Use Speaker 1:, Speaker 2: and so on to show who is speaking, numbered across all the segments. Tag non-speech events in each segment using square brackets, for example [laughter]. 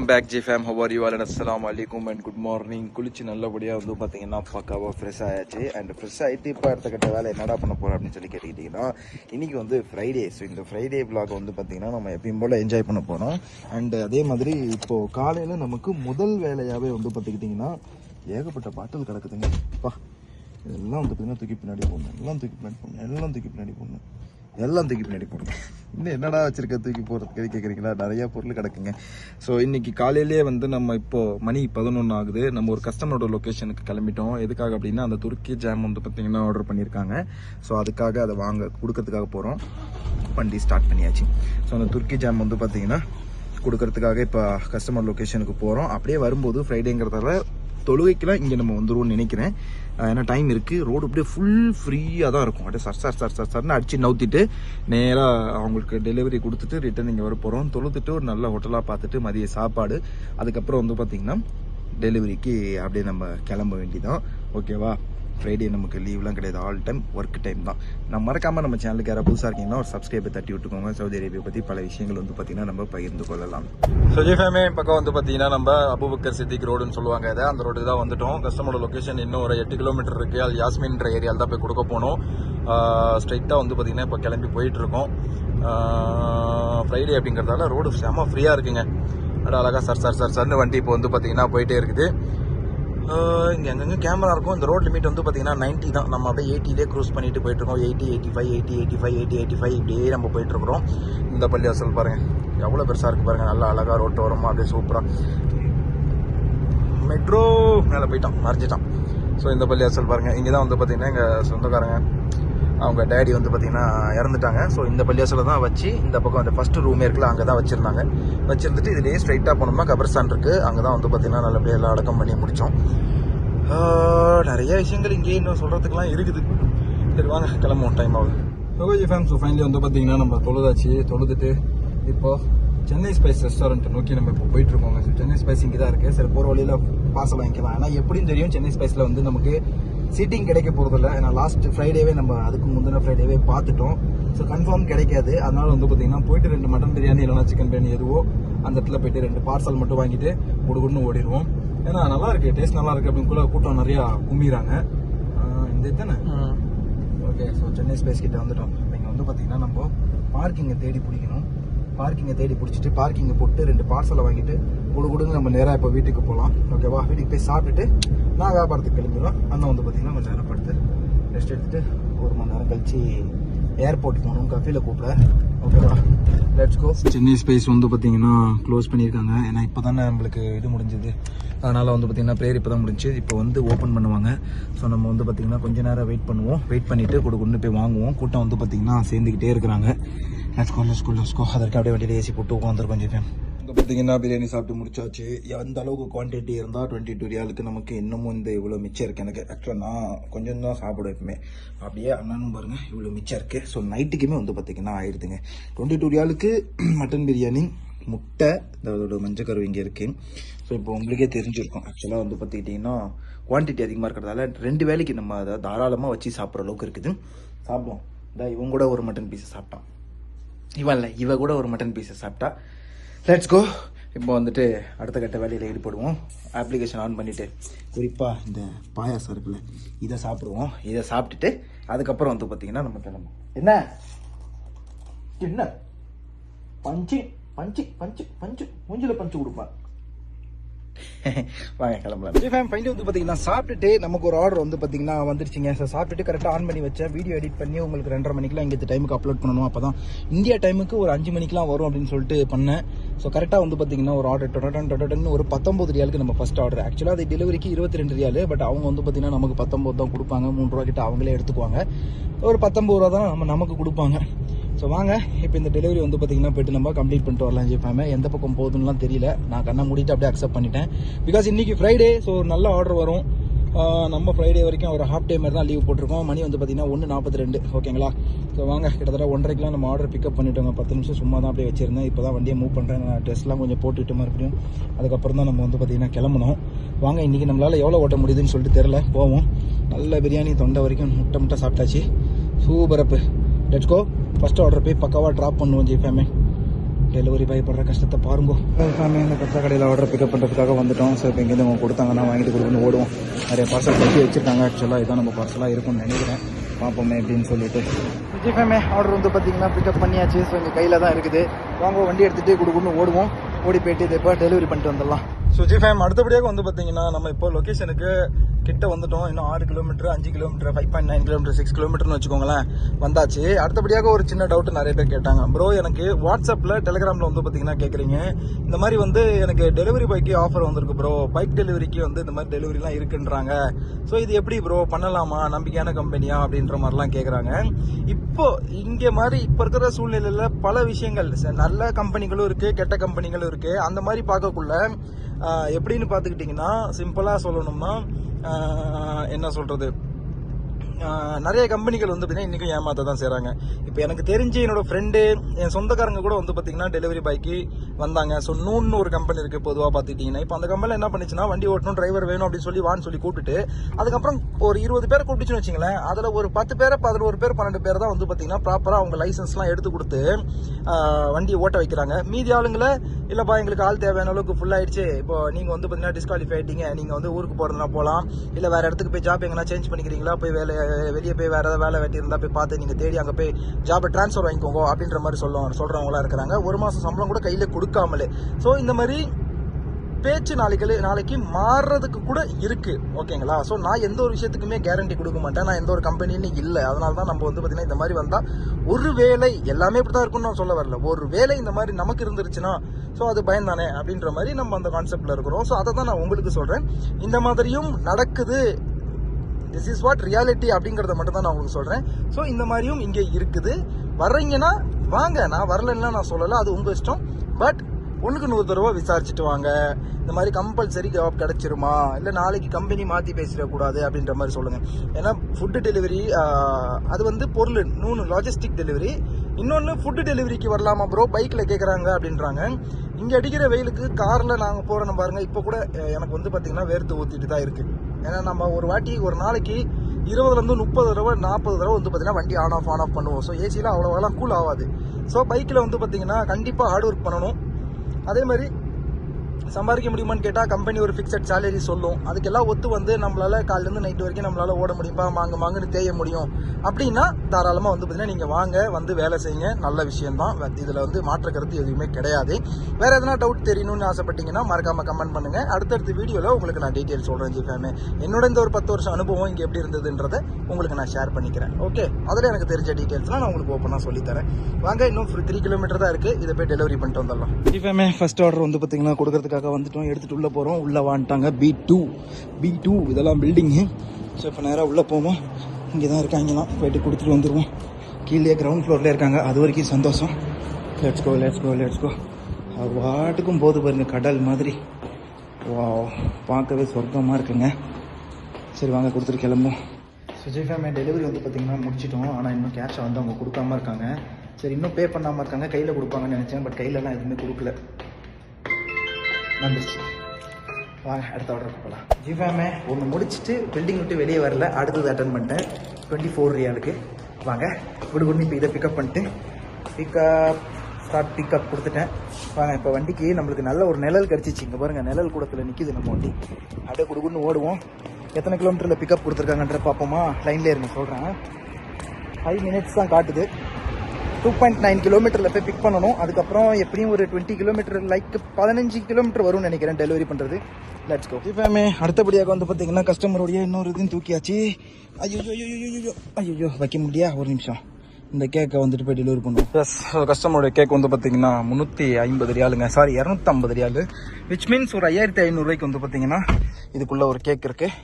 Speaker 1: Welcome back G fam how are Alan அஸ்லாம் வலைக்கும் and good morning குளிச்சு நல்லபடியாக வந்து பார்த்தீங்கன்னா பக்காவாக ஃப்ரெஷ் ஆயாச்சு. அண்ட் ஃப்ரெஷ் ஆகிட்டு இப்போ அடுத்த கட்ட வேலை என்னடா பண்ண போகிறோம் அப்படின்னு சொல்லி கேட்டுக்கிட்டிங்கன்னா இன்றைக்கி வந்து ஃப்ரைடே ஸோ இந்த ஃப்ரைடே vlog வந்து பார்த்திங்கன்னா நம்ம எப்பயும் போல் என்ஜாய் பண்ண போகிறோம் அண்ட் அதே மாதிரி இப்போது காலையில் நமக்கு முதல் வேலையாகவே வந்து பார்த்துக்கிட்டிங்கன்னா ஏகப்பட்ட பாட்டில் கிடக்குதுங்க. பா இதெல்லாம் வந்து பார்த்தீங்கன்னா தூக்கி பின்னாடி போடணும். எல்லாம் தூக்கி பின்னாடி போடணும். எல்லாம் தூக்கி பின்னாடி போடணும். எல்லாம் தூக்கி பின்னாடி போடுங்க. இன்னும் என்னடா வச்சிருக்க தூக்கி போகிறதுக்கு கேட்குறீங்களா நிறையா பொருள் கிடக்குங்க. ஸோ இன்றைக்கி காலையிலேயே வந்து நம்ம இப்போது மணி பதினொன்று ஆகுது. நம்ம ஒரு கஸ்டமரோட லொக்கேஷனுக்கு கிளம்பிட்டோம். எதுக்காக அப்படின்னா அந்த துருக்கி ஜாம் வந்து பார்த்தீங்கன்னா ஆர்டர் பண்ணியிருக்காங்க. ஸோ அதுக்காக அதை வாங்க கொடுக்கறதுக்காக போகிறோம் வண்டி ஸ்டார்ட் பண்ணியாச்சு. ஸோ அந்த துருக்கி ஜாம் வந்து பார்த்தீங்கன்னா கொடுக்கறதுக்காக இப்போ கஸ்டமர் லொக்கேஷனுக்கு போகிறோம் அப்படியே வரும்போது ஃப்ரைடேங்கிறதால தொழுகைக்கெல்லாம் இங்கே நம்ம வந்துடுவோம்னு நினைக்கிறேன். ஏன்னா டைம் இருக்குது ரோடு அப்படியே ஃபுல் ஃப்ரீயாக தான் இருக்கும். அப்படியே சர் சர் சர் சர் சர்னு அடித்து நவுத்திட்டு நேராக அவங்களுக்கு டெலிவரி கொடுத்துட்டு ரிட்டர்ன் இங்கே வர போகிறோம் தொழுத்துட்டு ஒரு நல்ல ஹோட்டலாக பார்த்துட்டு மதிய சாப்பாடு. அதுக்கப்புறம் வந்து பார்த்திங்கன்னா டெலிவரிக்கு அப்படியே நம்ம கிளம்ப வேண்டிதான் ஓகேவா ஃப்ரைடே நமக்கு லீவ்லாம் கிடையாது. ஆல் டைம் ஒர்க் டைம் தான். நான் மறக்காமல் நம்ம சேனலுக்கு யாராவது புதுசாக இருக்கீங்கன்னா ஒரு சப்ஸ்கிரைபை தட்டி விட்டுக்கோங்க. சவுதி அரேபியா பற்றி பல விஷயங்கள் வந்து பார்த்தீங்கன்னா நம்ம பகிர்ந்து கொள்ளலாம். சுஜி ஃபேமே பக்கம் வந்து பார்த்தீங்கன்னா நம்ம அபுபக்கர் சித்திக் ரோடுன்னு சொல்லுவாங்க. இதை அந்த ரோடு தான் வந்துட்டோம். கஸ்டமரோட லொக்கேஷன் இன்னும் ஒரு எட்டு கிலோமீட்டர் இருக்குது அது யாஸ்மின்ற ஏரியாவில் தான் போய் கொடுக்க போகணும் ஸ்ட்ரைட்டாக வந்து பார்த்தீங்கன்னா இப்போ கிளம்பி போயிட்டு இருக்கோம். ஃப்ரைடே அப்படிங்கிறதால ரோடு செம ஃப்ரீயாக இருக்குங்க. அட அழகாக சார் சார் சர் சார்னு வண்டி இப்போ வந்து பார்த்தீங்கன்னா போயிட்டே இருக்குது. இங்கே எங்கெங்கே கேமரா இருக்கும் இந்த ரோட் லிமிட் வந்து பார்த்தீங்கன்னா 90 தான். நம்ம அப்படியே எயிட்டிலே க்ரூஸ் பண்ணிட்டு போயிட்டுருக்கோம் eighty eighty five eighty eighty five eighty eighty five இப்படியே நம்ம போயிட்டுருக்குறோம் இந்த பள்ளிவாசல் பாருங்கள் எவ்வளோ பெருசாக இருக்கு பாருங்கள் நல்லா அழகாக ரோட்டு ஓரமாக அப்படியே சூப்பராக மெட்ரோ மேலே போயிட்டான் மறைஞ்சிட்டான். ஸோ இந்த பள்ளிவாசல் பாருங்கள் இங்கே தான் வந்து பார்த்திங்கன்னா எங்கள் சொந்தக்காரங்க அவங்க டேடி வந்து பார்த்திங்கன்னா இறந்துட்டாங்க. ஸோ இந்த பள்ளிவாசலை தான் வச்சு இந்த பக்கம் அந்த ஃபஸ்ட்டு ரூமே இருக்குல்ல அங்கே தான் வச்சுருந்தாங்க. வச்சுருந்துட்டு இதுலேயே ஸ்ட்ரைட்டாக போனோம்னா கபர்ஸ்தான் இருக்குது அங்கே தான் வந்து பார்த்தீங்கன்னா நல்லபடியாக எல்லாம் அடக்கம் பண்ணி முடித்தோம் நிறைய விஷயங்கள் இங்கேயே இன்னும் சொல்கிறதுக்குலாம் இருக்குது. சரி வாங்க கிளம்புவோம். டைம் ஆகுது. ஓகே ஃபேம் ஸோ ஃபைனலி வந்து பார்த்தீங்கன்னா நம்ம தொழுதாச்சு. தொழுதுட்டு இப்போது சென்னை ஸ்பைஸ் ரெஸ்டாரண்ட்டை நோக்கி நம்ம இப்போ போயிட்டுருக்கோங்க ஸோ சென்னை ஸ்பைஸ் இங்கே தான் இருக்குது சரி போகிற வழியில் பார்சல் வாங்கிக்கலாம். ஆனால் எப்படியும் தெரியும் சென்னை ஸ்பைஸில் வந்து நமக்கு சீட்டிங் கிடைக்க போகிறதில்ல ஏன்னா லாஸ்ட் ஃப்ரைடேவே நம்ம அதுக்கு முந்தின ஃப்ரைடேவே பார்த்துட்டோம். ஸோ கன்ஃபார்ம் கிடைக்காது. அதனால வந்து பார்த்தீங்கன்னா போயிட்டு ரெண்டு மட்டன் பிரியாணி இல்லைனா சிக்கன் பிரியாணி எதுவோ அந்த இடத்துல போயிட்டு ரெண்டு பார்சல் மட்டும் வாங்கிட்டு குடுகுடுன்னு ஓடிடுவோம். ஏன்னா நல்லா இருக்கு டேஸ்ட் நல்லா இருக்கு அப்படின்னு கூட கூட்டம் நிறையா கும்பிடுறாங்க. இந்த இதுதானே ஓகே ஸோ சென்னை ஸ்பேஸ் கிட்ட வந்துட்டோம். இங்கே வந்து பார்த்தீங்கன்னா நம்ம பார்க்கிங்கை தேடி பிடிக்கணும். பார்க்கிங்கை தேடி பிடிச்சிட்டு பார்க்கிங்கை போட்டு ரெண்டு பார்சலை வாங்கிட்டு குடு குடுங்க நம்ம நேராக இப்போ வீட்டுக்கு போகலாம். ஓகேவா வீட்டுக்கு போய் சாப்பிட்டுட்டு நான் வியாபாரத்துக்கு கிளம்பிடுவேன். அண்ணன் வந்து பார்த்தீங்கன்னா கொஞ்சம் நேரம் படுத்து ரெஸ்ட் எடுத்துட்டு ஒரு மணி நேரம் கழிச்சு ஏர்போர்ட் போகணும் கஃபியில் கூப்பிட. ஓகேவா லெட்ஸ் கோ சென்னை ஸ்பேஸ் வந்து பார்த்தீங்கன்னா க்ளோஸ் பண்ணியிருக்காங்க. ஏன்னா இப்போ தானே நம்மளுக்கு இது முடிஞ்சது. அதனால் வந்து பார்த்தீங்கன்னா ப்ரேயர் இப்போ தான் முடிஞ்சு. இப்போ வந்து ஓப்பன் பண்ணுவாங்க. ஸோ நம்ம வந்து பார்த்தீங்கன்னா கொஞ்ச நேரம் வெயிட் பண்ணுவோம். வெயிட் பண்ணிவிட்டு கொடு கொண்டு போய் வாங்குவோம். கூட்டம் வந்து பார்த்திங்கன்னா சேர்ந்துக்கிட்டே இருக்கிறாங்க. லெட்ஸ் கோ லெட்ஸ் அதற்கு அப்படியே வண்டியில் ஏசி போட்டு உட்காந்துருக்கோம் கொஞ்சம் டைம் இப்போ பார்த்தீங்கன்னா பிரியாணி சாப்பிட்டு முடிச்சாச்சு. எந்த அளவுக்கு குவான்டிட்டி இருந்தால் டுவெண்ட்டி டூ ரியாலுக்கு நமக்கு இன்னமும் இந்த இவ்வளோ மிச்சம் இருக்குது எனக்கு ஆக்சுவலாக நான் கொஞ்சம் தான் சாப்பிடுவேன் எப்பவுமே. அப்படியே அண்ணனும் பாருங்கள் இவ்வளோ மிச்சம் இருக்குது ஸோ நைட்டுக்குமே வந்து பார்த்தீங்கன்னா ஆயிடுதுங்க டுவெண்ட்டி டூ ரியாலுக்கு [clears throat] மட்டன் பிரியாணி முட்டை அதோட மஞ்சக்கரு இங்கே இருக்குது ஸோ இப்போ உங்களுக்கே தெரிஞ்சிருக்கும். ஆக்சுவலாக வந்து பார்த்துக்கிட்டிங்கன்னா குவான்டிட்டி அதிகமாக இருக்கிறதால ரெண்டு வேலைக்கு நம்ம அதை தாராளமாக வச்சு சாப்பிட்ற அளவுக்கு இருக்குது. சாப்பிடுவோம். இதான் இவங்க கூட ஒரு மட்டன் பீஸை சாப்பிட்டான். இவன் இல்லை இவ கூட ஒரு மட்டன் பீஸை சாப்பிட்டா லெட்ஸ் கோ இப்போ வந்துட்டு அடுத்த கட்ட வேலையில் ஈடுபடுவோம். அப்ளிகேஷன் ஆன் பண்ணிவிட்டு குறிப்பாக இந்த பாயாசம் இருக்குல்ல இதை சாப்பிடுவோம். இதை சாப்பிட்டுட்டு அதுக்கப்புறம் வந்து பார்த்தீங்கன்னா நம்ம கிளம்பும் என்ன? என்ன? பஞ்சு பஞ்சு பஞ்சு பஞ்சு. மூஞ்சில் பஞ்சு கொடுப்பான் [laughs] வாங்க கிளம்பலாம். விஜய் ஃபேம் ஃபைனலி வந்து பார்த்தீங்கன்னா சாப்பிட்டுட்டு நமக்கு ஒரு ஆர்டர் வந்து பார்த்தீங்கன்னா வந்துருச்சுங்க. சார் சாப்பிட்டுட்டு கரெக்டாக ஆன் பண்ணி வச்சேன் வீடியோ எடிட் பண்ணி உங்களுக்கு ரெண்டரை மணிக்கெலாம் இங்கே டைமுக்கு அப்லோட் பண்ணணும். அப்போ தான் இந்தியா டைமுக்கு ஒரு அஞ்சு மணிக்கெலாம் வரும் அப்படின்னு சொல்லிட்டு பண்ணேன். ஸோ கரெக்டாக வந்து பார்த்தீங்கன்னா ஒரு ஆர்டர் டொடன் டொடன் ஒரு பத்தொம்பது ரியாலுக்கு நம்ம ஃபஸ்ட் ஆர்டர் ஆக்சுவலாக அது டெலிவரிக்கு இருபத்தி ரெண்டு ரியாலு பட் அவங்க வந்து பார்த்தீங்கன்னா நமக்கு பத்தொம்பது தான் கொடுப்பாங்க. மூணு ரூபா கிட்ட அவங்களே எடுத்துக்குவாங்க. ஒரு பத்தொம்பது ரூபா தான் நம்ம நமக்கு கொடுப்பாங்க. ஸோ வாங்க. இப்போ இந்த டெலிவரி வந்து பார்த்தீங்கன்னா போய்ட்டு நம்ம கம்ப்ளீட் பண்ணிட்டு வரலாம் ஜெயிப்பாமே எந்த பக்கம் போகுதுன்னுலாம் தெரியல. நான் கண்ணை மூடிட்டு அப்படியே அக்செப்ட் பண்ணிட்டேன். பிகாஸ் இன்னைக்கு ஃப்ரைடே ஸோ நல்ல ஆர்டர் வரும். நம்ம ஃப்ரைடே வரைக்கும் ஒரு ஹாஃப் டே மாதிரி தான் லீவ் போட்டிருக்கோம். மணி வந்து பார்த்தீங்கன்னா ஒன்று நாற்பத்தி ரெண்டு ஓகேங்களா ஸோ வாங்க கிட்டத்தட்ட ஒன்றரைக்கெலாம் நம்ம ஆர்டர் பிக்கப் பண்ணிட்டோங்க. பத்து நிமிஷம் சும்மா தான் அப்படியே வச்சிருந்தேன். இப்போ தான் வண்டியை மூவ் பண்ணுறேன் நான் டெஸ்ட்லாம் கொஞ்சம் போட்டுவிட்டு மறுபடியும் அதுக்கப்புறம் தான் நம்ம வந்து பார்த்திங்கன்னா கிளம்பணும். வாங்க இன்றைக்கி நம்மளால் எவ்வளோ ஓட்ட முடியுதுன்னு சொல்லிட்டு தெரில போவோம். நல்ல பிரியாணி தொண்டை வரைக்கும் முட்டை முட்டை சாப்பிட்டாச்சு. சூப்பரப்பு. லெட்ஸ் கோ ஃபஸ்ட் ஆர்டர் போய் பக்காவாக ட்ராப் பண்ணுவோம் ஜிஃபேமே டெலிவரி பாய் படுற கஷ்டத்தை பாருங்க. ஃபேமிலி இந்த கச்சா கடையில் ஆர்டர் பிக்கப் பண்ணுறதுக்காக வந்துட்டோம். ஸோ இப்போ இங்கேருந்து அவங்க கொடுத்தாங்கன்னா வாங்கிட்டு கொடுக்கணும் ஓடுவோம். நிறைய பார்சல் கட்டி வச்சிருக்காங்க. ஆக்சுவலாக இதான் நம்ம பார்சலாக இருக்கும்னு நினைக்கிறேன். பார்ப்போமே அப்படின்னு சொல்லிட்டு. விஜய் ஃபேமே ஆர்டர் வந்து பார்த்தீங்கன்னா பிக்கப் பண்ணியாச்சு. ஸோ எங்கள் கையில் தான் இருக்குது. வாங்க வண்டி எடுத்துகிட்டு கொடுக்கணும் ஓடுவோம். ஓடி போயிட்டு இதை இப்போ டெலிவரி பண்ணிட்டு வந்துடலாம். சுஜி ஃபேம் அடுத்தபடியாக வந்து பார்த்தீங்கன்னா நம்ம இப்போ லொக்கேஷனுக்கு கிட்ட வந்துட்டோம். இன்னும் ஆறு கிலோமீட்டர் அஞ்சு kilometre five point nine kilometre six கிலோமீட்டர்னு வச்சுக்கோங்களேன் வந்தாச்சு. அடுத்தபடியாக ஒரு சின்ன டவுட் நிறைய பேர் கேட்டாங்க. ப்ரோ எனக்கு வாட்ஸ்அப்பில் டெலிகிராமில் வந்து பார்த்தீங்கன்னா கேட்குறீங்க இந்த மாதிரி வந்து எனக்கு டெலிவரி பாய்க்கு ஆஃபர் வந்திருக்கு ப்ரோ பைக் டெலிவரிக்கு வந்து இந்த மாதிரி டெலிவரிலாம் இருக்குன்றாங்க. ஸோ இது எப்படி ப்ரோ பண்ணலாமா? நம்பிக்கையான கம்பெனியா அப்படின்ற மாதிரிலாம் கேட்குறாங்க இப்போ இங்கே மாதிரி இப்போ இருக்கிற சூழ்நிலையில் பல விஷயங்கள் ச- நல்ல கம்பெனிகளும் இருக்குது கெட்ட கம்பெனிகளும் இருக்குது அந்த மாதிரி பார்க்கக்குள்ள எப்படின்னு பார்த்துக்கிட்டிங்கன்னா சிம்பிளாக சொல்லணும்னா என்ன சொல்கிறது நிறைய கம்பெனிகள் வந்து பார்த்தீங்கன்னா இன்றைக்கும் ஏமாற்ற தான் செய்கிறாங்க இப்போ எனக்கு தெரிஞ்சு என்னோடய ஃப்ரெண்டு என் சொந்தக்காரங்க கூட வந்து பார்த்தீங்கன்னா டெலிவரி பாய்க்கு வந்தாங்க. ஸோ நூன்னு ஒரு கம்பெனி இருக்குது பொதுவாக பார்த்துக்கிட்டிங்கன்னா. இப்போ அந்த கம்பெனியில் என்ன பண்ணிச்சுன்னா வண்டி ஓட்டணும் டிரைவர் வேணும் அப்படின்னு சொல்லி வான்னு சொல்லி கூப்பிட்டுட்டு அதுக்கப்புறம் ஒரு இருபது பேர் கூப்பிட்டுச்சுன்னு வச்சிங்களேன். அதில் ஒரு பத்து பேர் பதினோரு பேர் பன்னெண்டு பேர் தான் வந்து பார்த்தீங்கன்னா ப்ராப்பராக அவங்க லைசன்ஸ்லாம் எடுத்து கொடுத்து வண்டியை ஓட்ட வைக்கிறாங்க. மீதி ஆளுங்களை இல்லைப்பா எங்களுக்கு ஆள் தேவையான அளவுக்கு ஃபுல் ஆயிடுச்சு. இப்போ நீங்கள் வந்து பார்த்தீங்கன்னா டிஸ்குவாலிஃபை ஆகிட்டீங்க நீங்கள் வந்து ஊருக்கு போகிறதுனா போகலாம் இல்லை வேறு இடத்துக்கு போய் ஜாப் எங்கன்னா சேஞ்ச் பண்ணிக்கிறீங்களா? போய் வேலை வெளியே போய் வேறு ஏதாவது வேலை வெட்டி இருந்தால் போய் பார்த்து நீங்கள் தேடி அங்கே போய் ஜாபை ட்ரான்ஸ்ஃபர் வாங்கிக்கோங்க அப்படின்ற மாதிரி சொல்லுவோம் சொல்கிறவங்களா இருக்கிறாங்க. ஒரு மாதம் சம்பளம் கூட கையில் கொடுக்காமலே. ஸோ இந்த மாதிரி பேச்சு நாளைக்கு நாளைக்கு மாறுறதுக்கு கூட இருக்கு. ஓகேங்களா? ஸோ நான் எந்த ஒரு விஷயத்துக்குமே கேரண்டி கொடுக்க மாட்டேன். நான் எந்த ஒரு கம்பெனின்னு இல்லை. அதனால தான் நம்ம வந்து பார்த்தீங்கன்னா இந்த மாதிரி வந்தால் ஒரு வேலை எல்லாமே இப்படி தான் இருக்கும்னு நான் சொல்ல வரல. ஒரு வேலை இந்த மாதிரி நமக்கு இருந்துருச்சுன்னா ஸோ அது பயம் தானே அப்படின்ற மாதிரி நம்ம அந்த கான்செப்டில் இருக்கிறோம். ஸோ அதை தான் நான் உங்களுக்கு சொல்கிறேன் இந்த மாதிரியும் நடக்குது. திஸ் இஸ் வாட் ரியாலிட்டி அப்படிங்கிறத மட்டும் தான் நான் உங்களுக்கு சொல்கிறேன் ஸோ இந்த மாதிரியும் இங்கே இருக்குது. வர்றீங்கன்னா வாங்க நான் வரலன்னா நான் சொல்லலை அது உங்கள் இஷ்டம். பட் ஒன்றுக்கு நூறு தடவை விசாரிச்சுட்டு வாங்க. இந்த மாதிரி கம்பல்சரி ஜாப் கிடச்சிருமா? இல்லை நாளைக்கு கம்பெனி மாற்றி பேசிடக்கூடாது அப்படின்ற மாதிரி சொல்லுங்கள் ஏன்னா ஃபுட்டு டெலிவரி அது வந்து பொருள். இன்னொன்று லாஜிஸ்டிக் டெலிவரி இன்னொன்று ஃபுட்டு டெலிவரிக்கு வரலாமா ப்ரோ பைக்கில் கேட்குறாங்க அப்படின்றாங்க. இங்கே அடிக்கிற வெயிலுக்கு காரில் நாங்கள் போகிறோன்னு பாருங்கள் இப்போ கூட எனக்கு வந்து பார்த்திங்கன்னா வேர்த்து ஊற்றிட்டு தான் இருக்குது ஏன்னா நம்ம ஒரு வாட்டி ஒரு நாளைக்கு இருபதுலேருந்து முப்பது தடவை நாற்பது தடவை வந்து பார்த்தீங்கன்னா வண்டி ஆன் ஆஃப் ஆன் ஆஃப் பண்ணுவோம். ஸோ ஏசியில் அவ்வளோவெல்லாம் கூல் ஆகாது. ஸோ பைக்கில் வந்து பார்த்தீங்கன்னா கண்டிப்பாக ஹார்ட் ஒர்க் பண்ணணும். அதே மாதிரி சம்பாதிக்க முடியுமான்னு கேட்டால் கம்பெனி ஒரு ஃபிக்ஸட் சேலரி சொல்லும். அதுக்கெல்லாம் ஒத்து வந்து நம்மளால் காலிலேருந்து நைட்டு வரைக்கும் நம்மளால் ஓட முடியுமா. மாங்க மாங்கன்னு தேய முடியும். அப்படின்னா தாராளமாக வந்து பார்த்தீங்கன்னா நீங்கள் வாங்க வந்து வேலை செய்யுங்க. நல்ல விஷயம்தான். இதில் வந்து மாற்ற கருத்து எதுவுமே கிடையாது. வேறு எதனா டவுட் தெரியணும்னு ஆசைப்பட்டீங்கன்னா மறக்காமல் கமெண்ட் பண்ணுங்க. அடுத்தடுத்த வீடியோவில் உங்களுக்கு நான் டீட்டெயில் சொல்கிறேன் ஜிஃபேமே என்னோட இந்த ஒரு பத்து வருஷம் அனுபவம் இங்கே எப்படி இருந்ததுன்றதை உங்களுக்கு நான் ஷேர் பண்ணிக்கிறேன். ஓகே அதில் எனக்கு தெரிஞ்ச டீட்டெயில்ஸ்லாம் நான் உங்களுக்கு ஓப்பனாக சொல்லித்தரேன். வாங்க இன்னும் த்ரீ கிலோமீட்டர் தான் இருக்குது இதை போய் டெலிவரி பண்ணிட்டு வந்துடலாம். ஜிஃபேமே ஃபஸ்ட் ஆர்டர் வந்து பார்த்தீங்கன்னா கொடுக்குறதுக்காக வந்துட்டோம் எடுத்துகிட்டு உள்ளே போகிறோம் உள்ளே வான்ட்டாங்க. பி டூ பி டூ இதெல்லாம் பில்டிங்கு ஸோ இப்போ நேராக உள்ளே போவோம்? இங்கே தான் இருக்காங்கலாம் போயிட்டு கொடுத்துட்டு வந்துடுவோம் கீழே கிரவுண்ட் ஃப்ளோர்லேயே இருக்காங்க. அது வரைக்கும் சந்தோஷம். Let's go let's go let's go வாட்டுக்கும் போது பாருங்க கடல் மாதிரி. வா பார்க்கவே சொர்க்கமாக இருக்குங்க. சரி வாங்க கொடுத்துட்டு கிளம்புவோம். சுஜய் ஃபேமே டெலிவரி வந்து பார்த்தீங்கன்னா முடிச்சிட்டோம். ஆனால் இன்னும் கேஷை வந்து அவங்க கொடுக்காம இருக்காங்க. சரி இன்னும் பே பண்ணாமல் இருக்காங்க. கையில் கொடுப்பாங்கன்னு நினச்சேன் பட் கையிலலாம் எதுவுமே கொடுக்கல. வந்துருச்சு வாங்க அடுத்த ஆர்டர் போகலாம் ஜிவாமே ஒன்று முடிச்சுட்டு பில்டிங் விட்டு வெளியே வரல. அடுத்தது அட்டன் பண்ணிட்டேன். டுவெண்ட்டி ஃபோர் ரியாலுக்கு. வாங்க குடு குடு இப்போ இதை பிக்கப் பண்ணிட்டு பிக்கப் ஸ்டார்ட் பிக்கப் கொடுத்துட்டேன். வாங்க இப்போ வண்டிக்கு நம்மளுக்கு நல்ல ஒரு நிழல் கிடச்சிச்சு. இங்கே பாருங்கள் நிழல் கூடத்தில் நிற்கிது நம்ம வண்டி. அப்படியே குடுகுன்னு ஓடுவோம். எத்தனை கிலோமீட்டரில் பிக்கப் கொடுத்துருக்காங்கன்ற பார்ப்போமா? லைனில் இருங்க சொல்கிறேன் ஃபைவ் மினிட்ஸ் தான் காட்டுது. டூ பாயிண்ட் நைன் கிலோமீட்டரில் போய் பிக் பண்ணணும். அதுக்கப்புறம் எப்படியும் ஒரு டுவெண்ட்டி கிலோமீட்டர் லைக் பதினஞ்சு கிலோமீட்டர் வரும்னு நினைக்கிறேன் டெலிவரி பண்ணுறது லெட்ஸ் கோ இப்போமே அடுத்தபடியாக வந்து பார்த்தீங்கன்னா கஸ்டமருடைய இன்னொரு இதையும் தூக்கியாச்சு. ஐயோ ஐயோ ஐயோ ஐயோ வைக்க முடியா ஒரு நிமிஷம். இந்த கேக்கை வந்துட்டு போய் டெலிவரி பண்ணுவோம் எஸ் கஸ்டமருடைய கேக் வந்து பார்த்தீங்கன்னா முந்நூற்றி ஐம்பது ரியாலுங்க. சாரி இரநூத்தம்பது ரியாலு. விச் மீன்ஸ் ஒரு ஐயாயிரத்தி ஐநூறுரூவாய்க்கு வந்து பார்த்தீங்கன்னா இதுக்குள்ளே ஒரு கேக் இருக்குது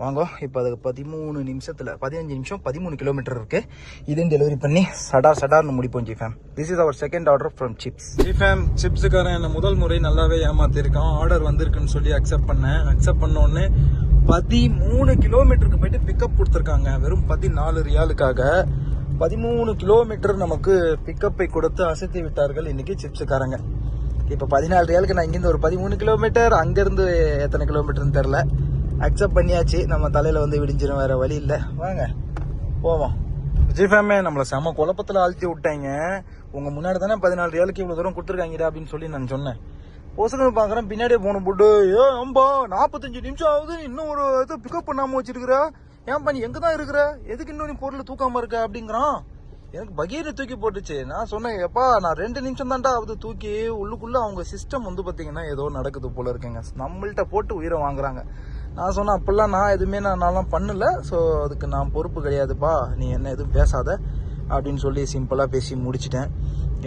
Speaker 1: வாங்க இப்போ அதுக்கு பதிமூணு நிமிஷத்தில் பதினஞ்சு நிமிஷம் பதிமூணு கிலோமீட்டர் இருக்குது இதையும் டெலிவரி பண்ணி சடார் சடார்னு முடிப்போம் G fam this is our second order from chips G fam சிப்ஸுக்காரன் என்னை முதல் முறை நல்லாவே ஏமாத்திருக்கான். ஆர்டர் வந்திருக்குன்னு சொல்லி அக்செப்ட் பண்ணேன். அக்செப்ட் பண்ணோடனே பதிமூணு கிலோமீட்டருக்கு போயிட்டு பிக்கப் கொடுத்துருக்காங்க. வெறும் பதினாலு ரியாலுக்காக. பதிமூணு கிலோமீட்டர் நமக்கு பிக்கப்பை கொடுத்து அசைத்து விட்டார்கள் இன்னைக்கு சிப்ஸுக்காரங்க இப்போ பதினாலு ரியாலுக்கு நான் இங்கேருந்து ஒரு பதிமூணு கிலோமீட்டர் அங்கேருந்து எத்தனை கிலோமீட்டர்னு தெரில அக்செப்ட் பண்ணியாச்சு. நம்ம தலையில் வந்து விடிஞ்சிடும் வேற வழி இல்லை. வாங்க போவோம். விஜய் ஃபேமே செம குழப்பத்தில் ஆழ்த்தி விட்டாங்க. உங்கள் முன்னாடி தானே பதினாலு ரியாலுக்கு இவ்வளோ தூரம் கொடுத்துருக்காங்கடா அப்படின்னு சொல்லி நான் சொன்னேன். பொசுக்கு பார்க்குறேன் பின்னாடியே போன போட்டு. ஏ அம்பா நாற்பத்தஞ்சு நிமிஷம் ஆகுது. இன்னும் ஒரு இது பிக்கப் பண்ணாமல் வச்சிருக்கிற. ஏன்பா நீ எங்கே தான் இருக்கிற? எதுக்கு இன்னும் நீ பொருள் தூக்காமல் இருக்க அப்படிங்கிறான். எனக்கு பகீரை தூக்கி போட்டுச்சு. நான் சொன்னேன் எப்பா நான் ரெண்டு நிமிஷம் தான்டா ஆகுது தூக்கி. உள்ளுக்குள்ளே அவங்க சிஸ்டம் வந்து பார்த்தீங்கன்னா ஏதோ நடக்குது போல இருக்குங்க. நம்மள்கிட்ட போட்டு உயிரை வாங்குறாங்க. நான் சொன்னேன் அப்போல்லாம் நான் எதுவுமே நான் நான்லாம் பண்ணல. ஸோ அதுக்கு நான் பொறுப்பு கிடையாதுப்பா. நீ என்ன எதுவும் பேசாத. அப்படின்னு சொல்லி சிம்பிளாக பேசி முடிச்சிட்டேன்.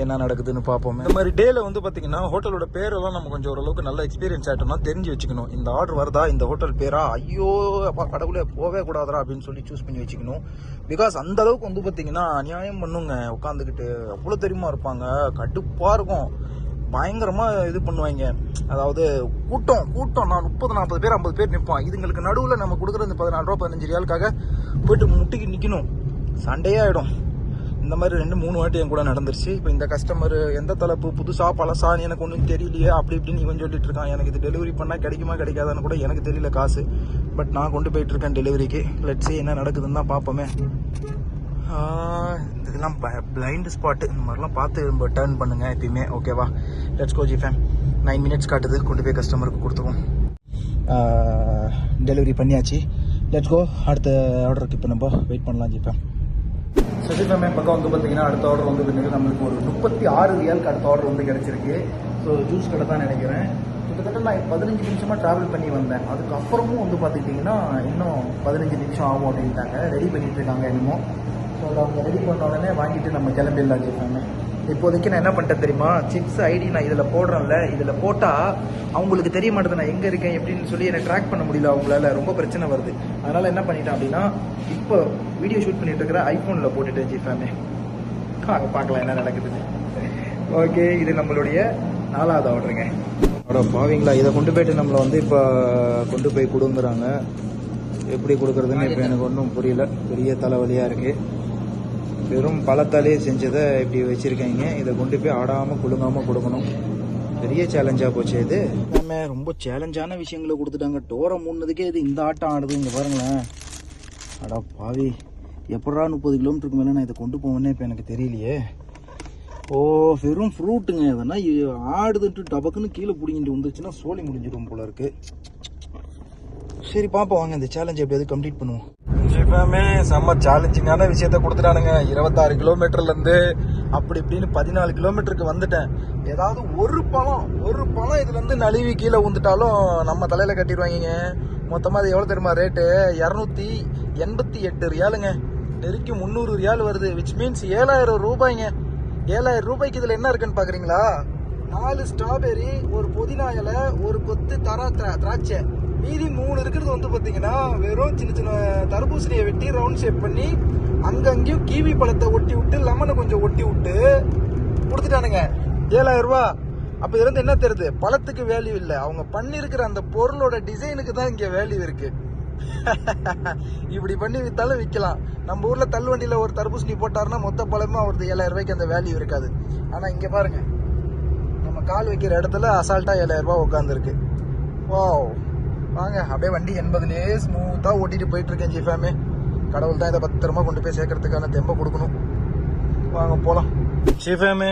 Speaker 1: என்ன நடக்குதுன்னு பார்ப்போம். இந்த மாதிரி டேல வந்து பார்த்தீங்கன்னா ஹோட்டலோட பேரெல்லாம் நம்ம கொஞ்சம் ஓரளவுக்கு நல்ல எக்ஸ்பீரியன்ஸ் ஆகிட்டோம்னா தெரிஞ்சு வச்சுக்கணும். இந்த ஆர்டர் வருதா? இந்த ஹோட்டல் பேரா? ஐயோ அப்பா கடவுளே போவே கூடாதா அப்படின்னு சொல்லி சூஸ் பண்ணி வச்சுக்கணும். பிகாஸ் அந்த அளவுக்கு வந்து பார்த்தீங்கன்னா அநியாயம் பண்ணுங்க. உட்காந்துக்கிட்டு அவ்வளோ தெரியுமா இருப்பாங்க? கடுப்பாக இருக்கும். பயங்கரமாக இது பண்ணுவாங்க. அதாவது கூட்டம் கூட்டம். நான் முப்பது நாற்பது பேர் ஐம்பது பேர் நிற்பான் இதுங்களுக்கு நடுவில் நம்ம கொடுக்குற இந்த பதினாலு ரூபா பதினஞ்சு ரியாலுக்காக போயிட்டு முட்டிக்கு நிற்கணும் சண்டையே ஆகிடும் இந்த மாதிரி ரெண்டு மூணு வாட்டி என் கூட நடந்துருச்சு. இப்போ இந்த கஸ்டமர் எந்த தலைப்பு புதுசாக பழசான்னு எனக்கு ஒன்றும் தெரியலையே அப்படி இப்படின்னு இவன் சொல்லிட்டு இருக்கான். எனக்கு இது டெலிவரி பண்ணால் கிடைக்குமா கிடைக்காதான்னு கூட எனக்கு தெரியல காசு. பட் நான் கொண்டு போயிட்டு இருக்கேன் டெலிவரிக்கு லெட்ஸே என்ன நடக்குதுன்னு தான் பார்ப்போமே. இதெல்லாம் இதெல்லாம் பிளைண்ட் ஸ்பாட்டு இந்த மாதிரிலாம் பார்த்து நம்ம டேர்ன் பண்ணுங்கள் எப்பயுமே ஓகேவா let's go G fam nine minutes காட்டுது. கொண்டு போய் கஸ்டமருக்கு கொடுத்துருவோம். டெலிவரி பண்ணியாச்சு. லெட்ஸ் கோ அடுத்த ஆர்டருக்கு இப்போ நம்ம வெயிட் பண்ணலாம் ஜி ஃபேம் சசி பக்கம் வந்து பார்த்தீங்கன்னா அடுத்த ஆர்டர் வந்து பார்த்தீங்கன்னா நம்மளுக்கு ஒரு முப்பத்தி ஆறு ரியாலுக்கு அடுத்த ஆர்டர் வந்து கிடச்சிருக்கு. ஸோ ஜூஸ் கடை தான் நினைக்கிறேன். கிட்டத்தட்ட நான் பதினஞ்சு நிமிஷமாக ட்ராவல் பண்ணி வந்தேன். அதுக்கப்புறமும் வந்து பார்த்துக்கிட்டிங்கன்னா இன்னும் பதினஞ்சு நிமிஷம் ஆகும் அப்படின்ட்டாங்க. ரெடி பண்ணிகிட்டு இருக்காங்க என்னமோ. ஸோ அதை அவங்க ரெடி பண்ண உடனே வாங்கிட்டு நம்ம கிளம்பிடலாம் ஜிஃபாமே இப்போதைக்கு நான் என்ன பண்ணிட்டேன் தெரியுமா? சிப்ஸ் ஐடி நான் இதில் போடுறேன்ல இதில் போட்டால் அவங்களுக்கு தெரிய மாட்டேது நான் எங்கே இருக்கேன் எப்படின்னு சொல்லி என்னை ட்ராக் பண்ண முடியல அவங்களால. ரொம்ப பிரச்சனை வருது. அதனால் என்ன பண்ணிட்டேன் அப்படின்னா இப்போ வீடியோ ஷூட் பண்ணிட்டு இருக்கிற ஐஃபோனில் போட்டுட்டேன் ஜிஃபாமே பார்க்கலாம் என்ன நடக்குதுன்னு. ஓகே இது நம்மளுடைய நாலாவது ஆர்டருங்க அட பாவீங்களா இதை கொண்டு போயிட்டு நம்மளை வந்து இப்போ கொண்டு போய் கொடுங்குறாங்க. எப்படி கொடுக்குறதுன்னு இப்போ எனக்கு ஒன்றும் புரியல. பெரிய தலைவலியாக இருக்குது வெறும் பழத்தாலே செஞ்சதை இப்படி வச்சுருக்காங்க. இதை கொண்டு போய் ஆடாமல் குழுங்காமல் கொடுக்கணும். பெரிய சேலஞ்சாக போச்சு இது. எல்லாமே ரொம்ப சேலஞ்சான விஷயங்களை கொடுத்துட்டாங்க. டோரை மூணுனதுக்கே இது இந்த ஆட்டம் ஆடுது. இங்கே பாருங்களேன். அடா பாவி. எப்படா முப்பது கிலோமீட்டருக்கு மேலே நான் இதை கொண்டு போவேன்னே இப்போ எனக்கு தெரியலையே. ஓ வெறும் ஃப்ரூட்டுங்க எதனா ஆடுதுன்ட்டு டபக்குன்னு கீழே பிடிங்கிட்டு வந்துச்சுன்னா சோழி முடிஞ்சிடும் போல இருக்கு. சரி பார்ப்போம் வாங்க இந்த சேலஞ்ச் எப்படியாவது கம்ப்ளீட் பண்ணுவோம். எப்பவுமே செம்ம சேலஞ்சிங்கான விஷயத்த கொடுத்துட்டானுங்க. இருபத்தாறு கிலோமீட்டர்லேருந்து அப்படி இப்படின்னு பதினாலு கிலோமீட்டருக்கு வந்துட்டேன். ஏதாவது ஒரு பழம் ஒரு பழம் இதுலேருந்து நழுவி கீழே வந்துட்டாலும் நம்ம தலையில் கட்டிடுவாங்க மொத்தமாக அது எவ்வளோ தெரியுமா ரேட்டு இரநூத்தி எண்பத்தி எட்டு ரியாலுங்க. நெருக்கி முந்நூறு ரியால் வருது விச் மீன்ஸ் ஏழாயிரம் ரூபாய்ங்க. ஏழாயிரம் ரூபாய்க்கு இதில் என்ன இருக்குன்னு பார்க்குறீங்களா நாலு ஸ்ட்ராபெரி ஒரு புதினா இலை ஒரு கொத்து தரா திரா- திராட்சை. மீதி மூணு இருக்கிறது வந்து பார்த்தீங்கன்னா வெறும் சின்ன சின்ன தர்பூசணியை வெட்டி ரவுண்ட் ஷேப் பண்ணி அங்கங்கேயும் கீவி பழத்தை ஒட்டி விட்டு லெமனை கொஞ்சம் ஒட்டி விட்டு கொடுத்துட்டானுங்க. ஏழாயிரம் ரூபா. அப்போ இதுலேருந்து என்ன தெரியுது? பழத்துக்கு வேல்யூ இல்லை. அவங்க பண்ணியிருக்கிற அந்த பொருளோட டிசைனுக்கு தான் இங்கே வேல்யூ இருக்குது [laughs] இப்படி பண்ணி வித்தாலும் விற்கலாம் நம்ம ஊரில் தள்ளுவண்டியில் ஒரு தர்பூசணி போட்டாருன்னா மொத்த பழமே அவரது ஏழாயிரம் ரூபாய்க்கு அந்த வேல்யூ இருக்காது. ஆனால் இங்கே பாருங்க. நம்ம கால் வைக்கிற இடத்துல அசால்ட்டாக ஏழாயிரம் ரூபா உட்காந்துருக்கு வாவ் வாங்க அப்படியே வண்டி எண்பதுலேயே ஸ்மூத்தாக ஓட்டிட்டு போயிட்டு இருக்கேன் ஜிஃபேமே கடவுள் தான் இதை பத்திரமா கொண்டு போய் சேர்க்கறதுக்கான தெம்பை கொடுக்கணும். வாங்க போகலாம் ஜிஃபேமே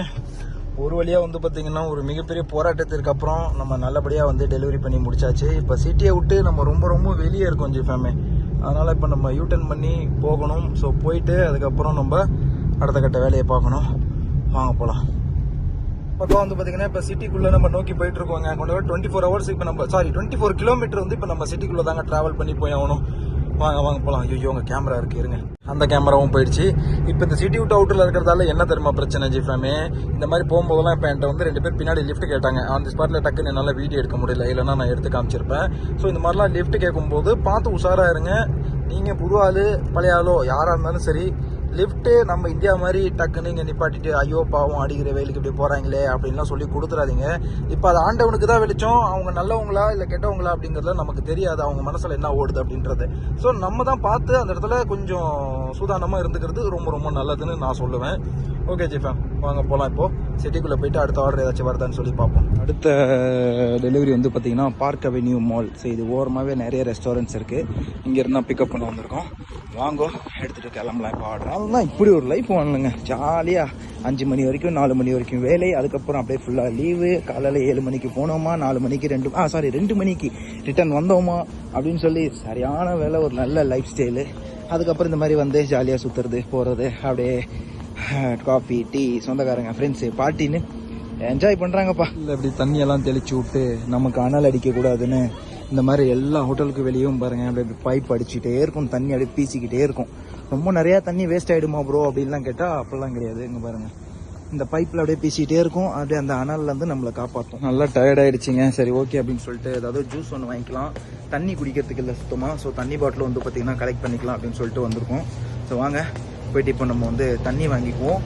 Speaker 1: ஒரு வழியாக வந்து பார்த்தீங்கன்னா ஒரு மிகப்பெரிய போராட்டத்திற்கு அப்புறம் நம்ம நல்லபடியாக வந்து டெலிவரி பண்ணி முடிச்சாச்சு. இப்போ சிட்டியை விட்டு நம்ம ரொம்ப ரொம்ப வெளியே இருக்கோம் ஜிஃபேமே அதனால் இப்போ நம்ம யூட்டர்ன் பண்ணி போகணும். ஸோ போயிட்டு அதுக்கப்புறம் நம்ம அடுத்த கட்ட வேலையை பார்க்கணும். வாங்க போகலாம் பக்கம் வந்து பாத்தீங்கன்னா இப்போ சிட்டிக்குள்ள நம்ம நோக்கி போயிட்டு இருக்கோங்க. கொண்டு டுவெண்ட்டி ஃபோர் ஹவர்ஸ் இப்போ நம்ம சாரி டுவெண்ட்டி ஃபோர் கிலோமீட்டர் வந்து இப்போ நம்ம சிட்டிக்குள்ள தாங்க டிராவல் பண்ணி போய் ஆகணும். வாங்க வாங்க போகலாம் ஐயோ உங்க கேமரா இருக்கு இருங்க. அந்த கேமராவும் போயிடுச்சு. இப்போ இந்த சிட்டி விட்டு அவுட்டர்ல இருக்கிறதால என்ன தெரியுமா பிரச்சனை ஜிஃபாமே இந்த மாதிரி போகும்போதெல்லாம் இப்போ என்கிட்ட வந்து ரெண்டு பேர் பின்னாடி லிஃப்ட் கேட்டாங்க. அந்த ஸ்பாட்ல டக்குன்னு என்னால் வீடியோ எடுக்க முடியல. இல்லைன்னா நான் எடுத்து காமிச்சிருப்பேன். ஸோ இந்த மாதிரிலாம் லிஃப்ட் கேட்கும்போது பார்த்து உஷாரா இருங்க. நீங்க புது ஆளு பழைய ஆளோ யாரா இருந்தாலும் சரி லிஃப்ட்டு நம்ம இந்தியா மாதிரி டக்குன்னு இங்கே நிப்பாட்டிட்டு ஐயோ பாவம் அடிக்கிற வெயிலுக்கு இப்படி போகிறாங்களே அப்படின்லாம் சொல்லி கொடுத்துறாதீங்க. இப்போ அது ஆண்டவனுக்கு தான் வெளிச்சம். அவங்க நல்லவங்களா இல்லை கெட்டவங்களா அப்படிங்கிறதுல நமக்கு தெரியாது. அவங்க மனசில் என்ன ஓடுது அப்படின்றது. ஸோ நம்ம தான் பார்த்து அந்த இடத்துல கொஞ்சம் சூதானமாக இருந்துக்கிறது ரொம்ப ரொம்ப நல்லதுன்னு நான் சொல்லுவேன். ஓகே ஜிஃபா. வாங்க போகலாம் இப்போ. சிட்டிக்குள்ளே போயிட்டு அடுத்த ஆர்டர் ஏதாச்சும் வருதான்னு சொல்லி பார்ப்போம். அடுத்த டெலிவரி வந்து பார்த்தீங்கன்னா பார்க் அவென்யூ மால் ஸோ இது ஓரமாகவே நிறைய ரெஸ்டாரண்ட்ஸ் இருக்குது இங்கே இருந்தால் பிக்கப் பண்ண வந்திருக்கோம். வாங்கோ எடுத்துட்டு கிளம்பலாம். இப்போ ஆர்டர் அதெல்லாம் இப்படி ஒரு லைஃப் வாங்கலுங்க ஜாலியாக அஞ்சு மணி வரைக்கும் நாலு மணி வரைக்கும் வேலை. அதுக்கப்புறம் அப்படியே ஃபுல்லாக லீவு காலையில் ஏழு மணிக்கு போனோமா? நாலு மணிக்கு ரெண்டு ஆ சாரி ரெண்டு மணிக்கு ரிட்டர்ன் வந்தோமா? அப்படின்னு சொல்லி சரியான வேலை ஒரு நல்ல லைஃப் ஸ்டைலு அதுக்கப்புறம் இந்த மாதிரி வந்து ஜாலியாக சுற்றுறது போகிறது அப்படியே காஃபி டீ சொந்தக்காரங்க ஃப்ரெண்ட்ஸு பார்ட்டின்னு என்ஜாய் பண்ணுறாங்கப்பா இல்லை இப்படி தண்ணியெல்லாம் தெளிச்சு விட்டு நமக்கு அனல் அடிக்கக்கூடாதுன்னு இந்த மாதிரி எல்லா ஹோட்டலுக்கு வெளியும் பாருங்க அப்படியே பைப் அடிச்சுட்டே இருக்கும் தண்ணி அப்படியே பீசிக்கிட்டே இருக்கும். ரொம்ப நிறையா தண்ணி வேஸ்ட் ஆகிடுமா ப்ரோ அப்படின்லாம் கேட்டால் அப்படிலாம் கிடையாது இங்கே பாருங்க. இந்த பைப்பில் அப்படியே பீசிக்கிட்டே இருக்கும் அப்படியே அந்த அனல்லேருந்து நம்மளை காப்பாற்றும் நல்லா டயர்ட் ஆகிடுச்சிங்க சரி ஓகே அப்படின்னு சொல்லிட்டு ஏதாவது ஜூஸ் ஒன்று வாங்கிக்கலாம். தண்ணி குடிக்கிறதுக்கு இல்லை சுத்தமாக ஸோ தண்ணி பாட்டில் வந்து பார்த்திங்கன்னா கலெக்ட் பண்ணிக்கலாம் அப்படின்னு சொல்லிட்டு வந்திருக்கோம். ஸோ வாங்க போயிட்டு இப்போ நம்ம வந்து தண்ணி வாங்கிக்குவோம்.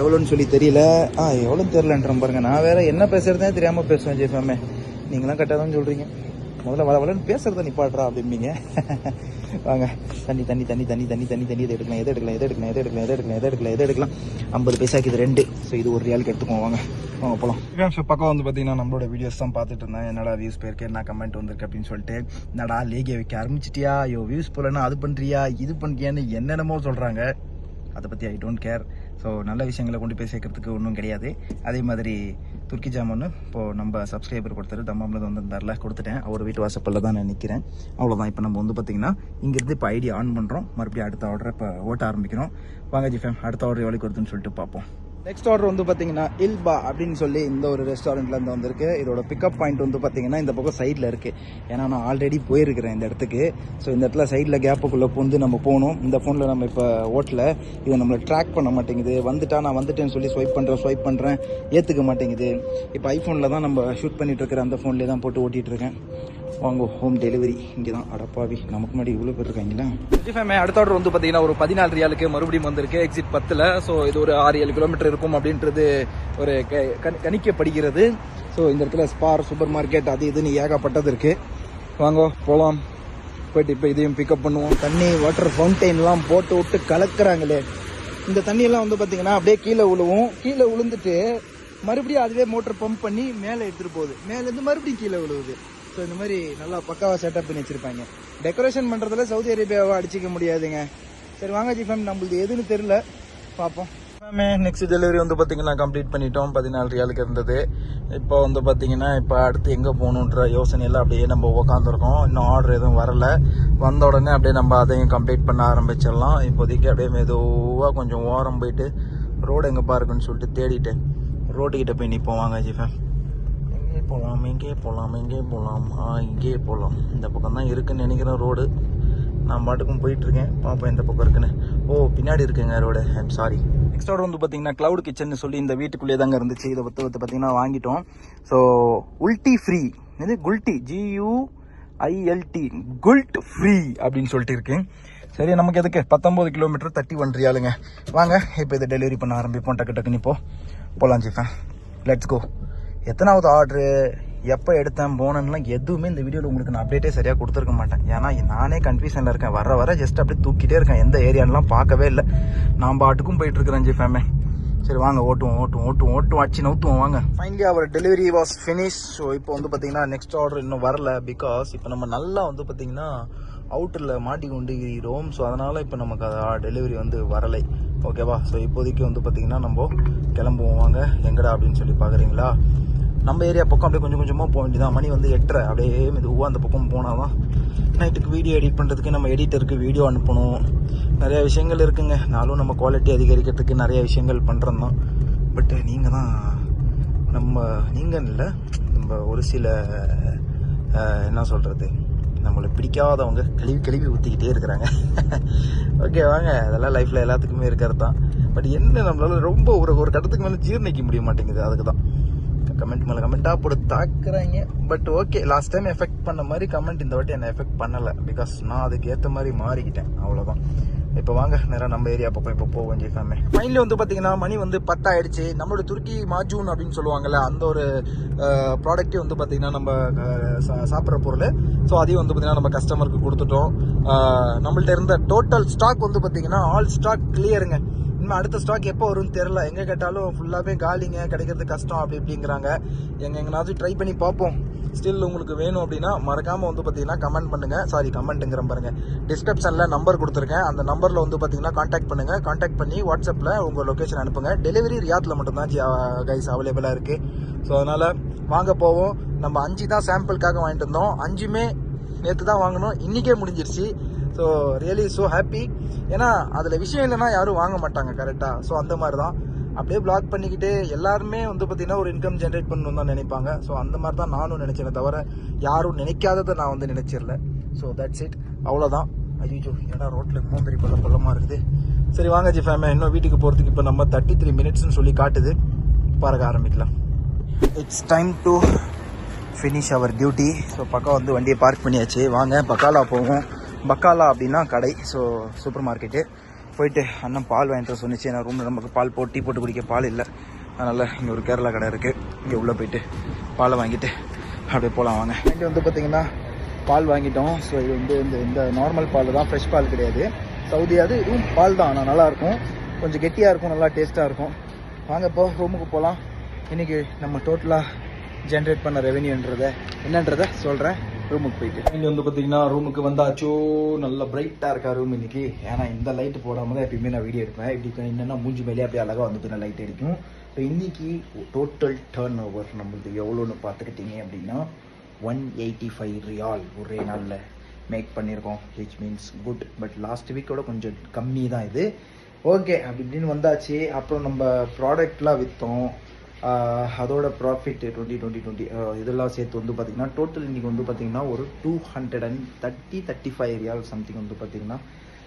Speaker 1: எவ்வளோன்னு சொல்லி தெரியல. ஆ எவ்வளோன்னு தெரிலன்ற பாருங்க. நான் வேற என்ன பேசுறதே தெரியாமல் பேசுவேன் ஜெய்ஃபாமே நீங்களாம் கரெக்டாக தான் சொல்கிறீங்க முதல்ல வள வளன்னு பேசுறத நிப்பாடுறா அப்படிம்பீங்க. வாங்க தண்ணி தண்ணி தண்ணி தண்ணி தண்ணி தண்ணி தண்ணி எது எடுக்கலாம் எது எடுக்கலாம் எது எடுக்கலாம் எது எடுக்கலாம் எது எடுக்கலாம் எது எடுக்கலாம் எது எடுக்கலாம். ஐம்பது பைசாக்கு இது ரெண்டு. ஸோ இது ஒரு ரியாலுக்கு எடுத்துக்கோங்க வாங்க வாங்க போகலாம் ஸோ பக்கம் வந்து பார்த்தீங்கன்னா நம்மளோட வீடியோஸ் தான் பார்த்துட்டு இருந்தேன். என்னடா வியூஸ் போயிருக்கு என்ன கமெண்ட் வந்திருக்கு அப்படின்னு சொல்லிட்டு. என்னடா லேகிய வைக்க ஆரம்பிச்சிட்டியா? ஐயோ வியூஸ் போலன்னா அது பண்ணுறியா இது பண்ணுறியான்னு என்னென்னமோ சொல்கிறாங்க அதை பற்றி ஐ டோன்ட் கேர் ஸோ நல்ல விஷயங்களை கொண்டு போய் சேர்க்கறதுக்கு ஒன்றும் கிடையாது. அதே மாதிரி துர்க்கி ஜாமுன்னு இப்போது நம்ம சப்ஸ்கிரைபர் கொடுத்தாரு தம்மாமில் வந்திருந்தார்ல கொடுத்துட்டேன். அவர் வீட்டு வாசப்பல்ல தான் நான் நிற்கிறேன் அவ்வளோதான் இப்போ நம்ம வந்து பார்த்திங்கன்னா இங்கேருந்து இப்போ ஐடி ஆன் பண்ணுறோம் மறுபடியும் அடுத்த ஆர்டரை இப்போ ஓட்ட ஆரம்பிக்கிறோம். வாங்க ஜிஃபேம் அடுத்த ஆர்டர் எவ்வளோக்கு கொடுத்துன்னு சொல்லிட்டு பார்ப்போம். நெக்ஸ்ட் ஆர்டர் வந்து பார்த்தீங்கன்னா இல்பா அப்படின்னு சொல்லி இந்த ஒரு ரெஸ்டாரண்ட்லேருந்து வந்திருக்கு. இதோட பிக்கப் பாயிண்ட் வந்து பார்த்தீங்கன்னா இந்த பக்கம் சைடில் இருக்குது ஏன்னா நான் ஆல்ரெடி போயிருக்கிறேன் இந்த இடத்துக்கு. ஸோ இந்த இடத்துல சைடில் கேப்புக்குள்ளே பூந்து நம்ம போகணும். இந்த ஃபோனில் நம்ம இப்போ ஓட்டல. இதை நம்மளை ட்ராக் பண்ண மாட்டேங்குது. வந்துட்டா நான் வந்துட்டேன்னு சொல்லி ஸ்வைப் பண்ணுறேன் ஸ்வைப் பண்ணுறேன் ஏற்றுக்க மாட்டேங்குது. இப்போ ஐஃபோனில் தான் நம்ம ஷூட் பண்ணிட்டு இருக்கிற அந்த ஃபோன்லேயே தான் போட்டு ஓட்டிகிட்ருக்கேன் இருக்கேன். வாங்கோ ஹோம் டெலிவரி இங்கே தான் அடப்பாவி நமக்கு முன்னாடி இவ்வளோ பேர் இருக்காங்களா ஃபேமே அடுத்த ஆர்டர் வந்து பார்த்தீங்கன்னா ஒரு பதினாலு ரியாலுக்கு மறுபடியும் வந்திருக்கு. எக்ஸிட் பத்தில். ஸோ இது ஒரு ஆறு ஏழு கிலோமீட்டர் இருக்கும் அப்படின்றது ஒரு க- கணிக்கப்படுகிறது. ஸோ இந்த இடத்துல ஸ்பார் சூப்பர் மார்க்கெட் அது இதுன்னு ஏகப்பட்டது இருக்கு. வாங்கோ போகலாம் போயிட்டு இப்போ இதையும் பிக்கப் பண்ணுவோம். தண்ணி வாட்டர் ஃபவுண்டைன்லாம் போட்டு விட்டு கலக்குறாங்களே. இந்த தண்ணியெல்லாம் வந்து பார்த்தீங்கன்னா அப்படியே கீழே விழுவும் கீழே விழுந்துட்டு மறுபடியும் அதுவே மோட்டர் பம்ப் பண்ணி மேலே எடுத்துகிட்டு போகுது. மேலேருந்து மறுபடியும் கீழே விழுவுது ஸோ இந்த மாதிரி நல்லா பக்காவாக செட்டப் பண்ணி வச்சுருப்பாங்க. டெக்கரேஷன் பண்ணுறதுல சவுதி அரேபியாவை அடிச்சிக்க முடியாதுங்க. சரி வாங்க ஜி ஃபேம் நம்மளுது எதுன்னு தெரில பார்ப்போம் எல்லாமே நெக்ஸ்ட் டெலிவரி வந்து பார்த்தீங்கன்னா கம்ப்ளீட் பண்ணிட்டோம். பதினாலு ரியாலுக்கு இருந்தது. இப்போ வந்து பார்த்தீங்கன்னா இப்போ அடுத்து எங்கே போகணுன்ற யோசனையில் அப்படியே நம்ம உக்காந்துருக்கோம். இன்னும் ஆர்டர் எதுவும் வரல. வந்த உடனே அப்படியே நம்ம அதையும் கம்ப்ளீட் பண்ண ஆரம்பிச்சிடலாம். இப்போதைக்கு அப்படியே மெதுவாக கொஞ்சம் ஓரம் போயிட்டு ரோடு எங்கே பாருக்குன்னு சொல்லிட்டு தேடிட்டு ரோட்டுக்கிட்ட போய் நிற்போம் வாங்க ஜிஃபேன் எங்கே போகலாம் எங்கே போகலாம் எங்கே போகலாம் ஆ இங்கே போகலாம் இந்த பக்கம் தான் இருக்குன்னு நினைக்கிறேன் ரோடு. நான் பாட்டுக்கும் போயிட்டுருக்கேன். பார்ப்போம் இந்த பக்கம் இருக்குன்னு. ஓ பின்னாடி இருக்குங்க road. I'm sorry next order வந்து பார்த்தீங்கன்னா க்ளவுட் கிச்சன் சொல்லி இந்த வீட்டுக்குள்ளேயே தாங்க இருந்துச்சு. இதை பற்றி வந்து பார்த்தீங்கன்னா வாங்கிட்டோம். ஸோ உல்டி ஃப்ரீ இது குல்டி ஜியூ ஐஎல்டி குல்ட் ஃப்ரீ அப்படின்னு சொல்லிட்டு இருக்கு. சரி நமக்கு எதுக்கு? பத்தொம்பது கிலோமீட்டர் தேர்ட்டி ஒன் ரியாலுங்க வாங்க இப்போ இதை டெலிவரி பண்ண ஆரம்பிப்போம். டக்கு டக்குன்னு இப்போ. போகலாம் ஜிஃபேன் லெட்ஸ் கோ எத்தனாவது ஆர்டரு எப்போ எடுத்தேன் போனேன்லாம் எதுவுமே இந்த வீடியோவில் உங்களுக்கு நான் அப்டேட்டே சரியாக கொடுத்துருக்க மாட்டேன். ஏன்னா நானே கன்ஃபியூஷனில் இருக்கேன். வர வர ஜஸ்ட் அப்படியே தூக்கிட்டே இருக்கேன். எந்த ஏரியான்லாம் பார்க்கவே இல்லை. நான் பாட்டுக்கும் போயிட்டுருக்குறேன் ஜிஃபேமே சரி வாங்க ஓட்டுவோம் ஓட்டுவோம் ஓட்டுவோம் ஓட்டுவோம். அச்சு நவுத்துவோம் வாங்க. Finally our delivery was finish so இப்போ வந்து பார்த்தீங்கன்னா நெக்ஸ்ட் ஆர்டர் இன்னும் வரல. பிகாஸ் இப்போ நம்ம நல்லா வந்து பார்த்தீங்கன்னா அவுட்டரில் மாட்டி கொண்டு இருக்கிறோம். ஸோ அதனால் இப்போ நமக்கு டெலிவரி வந்து வரலை. ஓகேவா ஸோ இப்போதைக்கு வந்து பார்த்தீங்கன்னா நம்ம கிளம்புவோம் வாங்க. எங்கடா அப்படின்னு சொல்லி பார்க்குறீங்களா நம்ம ஏரியா பக்கம் அப்படியே கொஞ்சம் கொஞ்சமாக போக வேண்டியதான் மணி வந்து எட்டரை. அப்படியே மெதுவாக அந்த பக்கம் போனால் தான் நைட்டுக்கு வீடியோ எடிட் பண்ணுறதுக்கு நம்ம எடிட்டருக்கு வீடியோ அனுப்பணும். நிறைய விஷயங்கள் இருக்குங்க. நானும் நம்ம குவாலிட்டி அதிகரிக்கிறதுக்கு நிறைய விஷயங்கள் பண்ணுறோம் தான் பட் நீங்கள் தான் நம்ம நீங்கள் இல்லை நம்ம ஒரு சில என்ன சொல்கிறது நம்மளை பிடிக்காதவங்க கழுவி கழுவி ஊற்றிக்கிட்டே இருக்கிறாங்க. [laughs] ஓகே வாங்க. அதெல்லாம் லைஃப்பில் எல்லாத்துக்குமே இருக்கிறது தான் பட் என்ன நம்மளால் ரொம்ப ஒரு ஒரு கட்டத்துக்கு மேலே ஜீர்ணிக்க முடிய மாட்டேங்குது. அதுக்கு தான் கமெண்ட் மேலே கமெண்ட்டாக போட்டு தாக்குறாங்க. But okay last time effect பண்ண மாதிரி கமெண்ட் இந்த வாட்டி என்னை எஃபெக்ட் பண்ணலை. பிகாஸ் நான் அதுக்கு ஏற்ற மாதிரி மாறிக்கிட்டேன். அவ்வளோதான் இப்போ வாங்க நேராக நம்ம ஏரியா பக்கம் இப்போ போவோம் ஜெய்ஃபாமே ஃபைனலி வந்து பார்த்தீங்கன்னா மணி வந்து பத்தாயிடுச்சு. நம்மளோட துருக்கி மாஜூன் அப்படின்னு சொல்லுவாங்கல்ல அந்த ஒரு ப்ராடக்ட்டே வந்து பார்த்தீங்கன்னா நம்ம சா- சாப்பிட்ற பொருள். ஸோ அதையும் வந்து பார்த்தீங்கன்னா நம்ம கஸ்டமருக்கு கொடுத்துட்டோம். நம்மள்ட்ட இருந்த டோட்டல் ஸ்டாக் வந்து பார்த்தீங்கன்னா ஆல் ஸ்டாக் கிளியருங்க இன்னும் அடுத்த ஸ்டாக் எப்போ வரும்னு தெரில எங்கே கேட்டாலும் ஃபுல்லாகவே காலிங்க கிடைக்கிறது கஷ்டம் அப்படி இப்படிங்கிறாங்க. எங்க எங்கனாச்சும் ட்ரை பண்ணி பார்ப்போம். ஸ்டில் உங்களுக்கு வேணும் அப்படின்னா மறக்காமல் வந்து பார்த்தீங்கன்னா கமெண்ட் பண்ணுங்கள் சாரி கமெண்ட்டுங்கிற பாருங்கள் டிஸ்கிரிப்ஷனில் நம்பர் கொடுத்துருக்கேன். அந்த நம்பரில் வந்து பார்த்தீங்கன்னா காண்டாக்ட் பண்ணுங்கள் காண்டாக்ட் பண்ணி வாட்ஸ்அப்பில் உங்கள் லொக்கேஷன் அனுப்புங்க. டெலிவரி ரியாத்தில் மட்டும்தான் கைஸ் அவைலபிளாக இருக்குது ஸோ அதனால் வாங்க போவோம். நம்ம அஞ்சு தான் சாம்பிளுக்காக வாங்கிட்டு இருந்தோம் அஞ்சுமே நேற்று தான் வாங்கினோம். இன்றைக்கே முடிஞ்சிருச்சு. ஸோ ரியலி ஸோ ஹாப்பி ஏன்னா அதில் விஷயம் இல்லைன்னா யாரும் வாங்க மாட்டாங்க கரெக்டாக ஸோ அந்த மாதிரி தான் அப்படியே பிளாக் பண்ணிக்கிட்டு எல்லாருமே வந்து பார்த்தீங்கன்னா ஒரு இன்கம் ஜென்ரேட் பண்ணணும் தான் நினைப்பாங்க. ஸோ அந்த மாதிரி தான் நானும் நினச்சேனே தவிர யாரும் நினைக்காததை நான் வந்து நினச்சிடல. ஸோ தட்ஸ் இட் அவ்வளோதான் ஐயோ ஏன்னா ரோட்டில் இன்னும் பெரிய பள்ள இருக்குது. சரி வாங்க ஜி ஃபேமே இன்னும் வீட்டுக்கு போகிறதுக்கு இப்போ நம்ம தேர்ட்டி த்ரீ மினிட்ஸ்னு சொல்லி காட்டுது. பறக்க ஆரம்பிக்கலாம். It's time to finish our duty so பக்கம் வந்து வண்டியை பார்க் பண்ணியாச்சு. வாங்க பக்காலா போவோம். பக்காலா அப்படின்னா கடை ஸோ சூப்பர் மார்க்கெட்டு போயிட்டு அண்ணன் பால் வாங்கிட்டு சொன்னிச்சு. ஏன்னா ரூமில் நமக்கு பால் போட்டு டீ போட்டு குடிக்க பால் இல்லை. அதனால் இங்கே ஒரு கேரளா கடை இருக்குது இங்கே உள்ளே போயிட்டு பாலை வாங்கிட்டு அப்படியே போகலாம் வாங்க. இங்கே வந்து பார்த்தீங்கன்னா பால் வாங்கிட்டோம். ஸோ இது வந்து இந்த இந்த நார்மல் பால் தான். ஃப்ரெஷ் பால் கிடையாது. சவுதி அது இதுவும் பால் தான். ஆனால் நல்லாயிருக்கும் கொஞ்சம் கெட்டியாக இருக்கும். நல்லா டேஸ்ட்டாக இருக்கும். வாங்க இப்போ ரூமுக்கு போகலாம் இன்றைக்கி நம்ம டோட்டலாக ஜென்ரேட் பண்ண ரெவென்யூன்றதை என்னன்றத சொல்கிறேன் ரூமுக்கு போயிட்டு. இங்கே வந்து பார்த்தீங்கன்னா ரூமுக்கு வந்தாச்சோ நல்ல பிரைட்டாக இருக்கா ரூம் இன்னைக்கு? ஏன்னா இந்த லைட் போடாம தான் எப்பயுமே நான் வீடியோ எடுப்பேன். இப்படி என்னென்னா மூஞ்சி மேலே அப்படியே அழகாக வந்து நான் லைட் அடிக்கும் இப்போ இன்னைக்கு டோட்டல் டேர்ன் ஓவர் நம்மளுக்கு எவ்வளோன்னு பார்த்துக்கிட்டீங்க அப்படின்னா ஒன் எயிட்டி ஃபைவ் ரியால் ஒரே நாளில் மேக் பண்ணியிருக்கோம் which means good but last வீக்கோட கொஞ்சம் கம்மி தான் இது. ஓகே அப்படி இப்படின்னு வந்தாச்சு. அப்புறம் நம்ம ப்ராடக்ட்லாம் விற்றோம் அதோட ப்ராஃபிட் டுவெண்ட்டி டுவெண்ட்டி டுவெண்ட்டி இதெல்லாம் சேர்த்து வந்து பார்த்திங்கன்னா டோட்டல் இன்றைக்கி வந்து பார்த்திங்கன்னா ஒரு two hundred and thirty thirty five riyal something வந்து பார்த்திங்கன்னா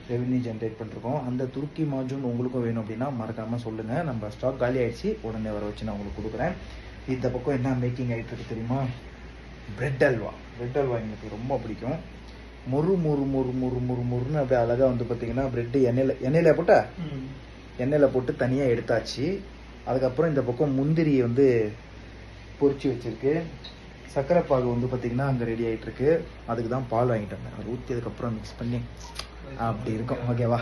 Speaker 1: ரெவென்யூ ஜென்ரேட் பண்ணிருக்கோம். அந்த துருக்கி மாஜூன் உங்களுக்கும் வேணும் அப்படின்னா மறக்காமல் சொல்லுங்கள் நம்ம ஸ்டாக் காலி ஆயிடுச்சு. உடனே வர வச்சு நான் உங்களுக்கு கொடுக்குறேன். இந்த பக்கம் என்ன மேக்கிங் ஆகிட்டு இருக்கு தெரியுமா? பிரெட் அல்வா. பிரெட் அல்வா எனக்கு ரொம்ப பிடிக்கும். மொறு மொறு மொறு மொறு மொறு மொறுன்னு அப்படியே அழகாக வந்து பார்த்தீங்கன்னா பிரெட்டு எண்ணெயில் எண்ணெயில் போட்ட? எண்ணெயில் போட்டு தனியாக எடுத்தாச்சு. அதுக்கப்புறம் இந்த பக்கம் முந்திரி வந்து பொறிச்சு வச்சுருக்கு. சர்க்கரை பாகு வந்து பார்த்தீங்கன்னா அங்கே ரெடி ஆகிட்டுருக்கு அதுக்கு தான் பால் வாங்கிட்டு வந்தேன் ஊற்றி அதுக்கப்புறம் மிக்ஸ் பண்ணி அப்படி இருக்கும். ஓகேவா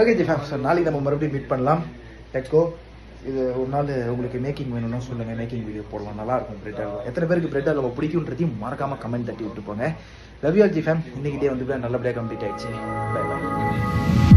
Speaker 1: ஓகே ஜி ஃபேம் சார் நாளைக்கு நம்ம மறுபடியும் மீட் பண்ணலாம். லெட்ஸ் இது ஒரு நாள் உங்களுக்கு மேக்கிங் வேணும்னா சொல்லுங்கள் மேக்கிங் வீடியோ போடலாம். நல்லாயிருக்கும் பிரெட் அல்வா எத்தனை பேருக்கு பிரெட் அல்வா பிடிக்குன்றதையும் மறக்காம கமெண்ட் தட்டி விட்டு போங்க. லவ் யூ ஜி ஃபேம் இன்னைக்கிட்டே வந்து நல்லபடியாக கம்ப்ளீட் ஆயிடுச்சு. Bye bye